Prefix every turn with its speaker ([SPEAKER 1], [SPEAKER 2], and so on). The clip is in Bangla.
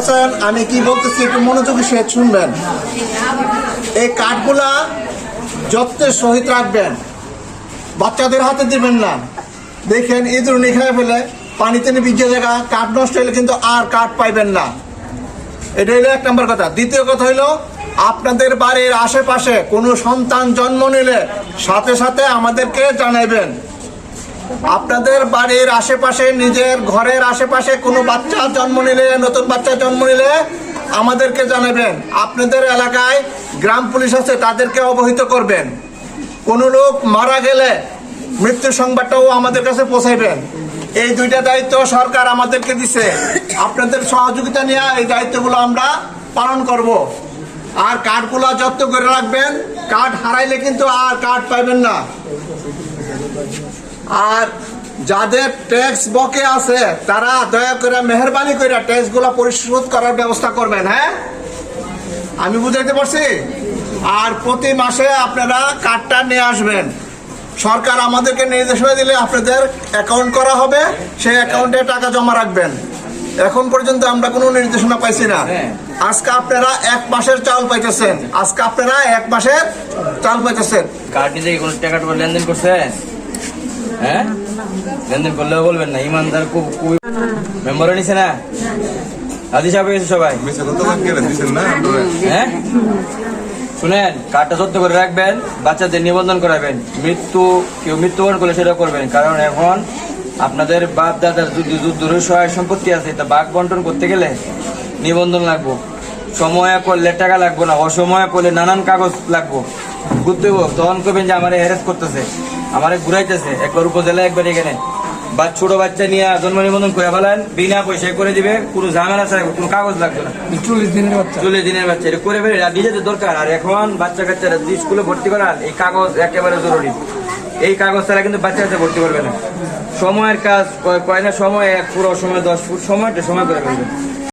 [SPEAKER 1] আছেন আমি কি বলতেছি, একটু মনোযোগী সে শুনবেন। এই কাঠগুলা যত্নের সহিত রাখবেন। বাচ্চাদের হাতে দিবেন না। দেখেন, ইঁদুর খায় ফেলে পানিতে ভিজে জায়গা, কাঠ নষ্ট হলে কিন্তু আর কাঠ পাইবেন না। এটা হলো এক নম্বর কথা। দ্বিতীয় কথা হইল, আপনাদের বাড়ির আশেপাশে কোনো সন্তান জন্ম নিলে সাথে সাথে আমাদেরকে জানাবেন আপনাদের বাড়ির আশেপাশে, নিজের ঘরের আশেপাশে কোনো বাচ্চা জন্ম নিলে, নতুন বাচ্চা জন্ম নিলে আমাদেরকে জানাবেন। আপনাদের এলাকায় গ্রাম পুলিশ আছে, তাদেরকে অবহিত করবেন। কোনো লোক মারা গেলে মৃত্যু সংবাদটাও আমাদের কাছে পৌঁছাইবেন। এই দুইটা দায়িত্ব সরকার আমাদেরকে দিছে। আপনাদের সহযোগিতা নিয়ে এই দায়িত্বগুলো আমরা পালন করব। আর কার্ডগুলো যত্ন করে রাখবেন। কার্ড হারাইলে কিন্তু আর কার্ড পাইবেন না। আর যাদের ট্যাক্স বকে আছে তারা দয়া করে মেহরবানি করে ট্যাক্সগুলা পরিশোধ করার ব্যবস্থা করবেন হ্যাঁ? আমি বুঝাইতে পারছি? আর প্রতি মাসে আপনারা কার্ডটা নিয়ে আসবেন। সরকার আমাদেরকে নির্দেশনা দিলে আপনাদের অ্যাকাউন্ট করা হবে সেই অ্যাকাউন্টে টাকা জমা রাখবেন। এখন পর্যন্ত আমরা কোনো নির্দেশনা পাইছি না। আজকে আপনারা এক মাসের চাল পাইতেছেন। আজকে আপনারা এক মাসের চাল পাইতেছেন।
[SPEAKER 2] কার্ড নিতে কোনো টাকা টুকা লেনদেন করছে হ্যাঁ? লেনদেন করলেও বলবেন না ইমানদার খুব খুবই মেম্বারও নিছে না? হাজি সাহেব এসে সবাই।
[SPEAKER 3] মিশে কত বার গেলেন দিছেন না আপনারা?
[SPEAKER 2] হ্যাঁ? শুনেন কার্ডটা যত্ন করে রাখবেন বাচ্চাদের নিবন্ধন করাবেন। মৃত্যু কেউ মৃত্যুবরণ করলে সেটা করবেন। কারণ এখন আপনাদের বাপ দাদার যদি যুদ্ধ সহায় সম্পত্তি আছে তা বাঘ বন্টন করতে গেলে নিবন্ধন লাগবো। সময়ে করলে টাকা লাগবো না অসময়ে করলে নানান কাগজ লাগবো। ঘুরতে তখন করবেন যে আমার হ্যারেস করতেছে আমারে ঘুরাইতেছে। একবার উপজেলা একবার এখানে। বা ছোট বাচ্চা নিয়ে জন্ম নিবন্ধন করে ফেলেন বিনা পয়সায় করে দিবে কোনো ঝামেলা ছাড়া কোনো কাগজ লাগবে না।
[SPEAKER 4] চল্লিশ দিনের বাচ্চা।
[SPEAKER 2] চল্লিশ দিনের বাচ্চা এটা করে ফেলে আর নিজেদের দরকার। আর এখন বাচ্চা কাচ্চারা যদি স্কুলে ভর্তি করান এই কাগজ একেবারে জরুরি। এই কাগজ ছাড়া কিন্তু বাচ্চা কাচ্চা ভর্তি করবে না। সময়ের কাজ কয় না সময় এক পুরো সময় দশ ফুট সময়টা সময় করে ফেলবে।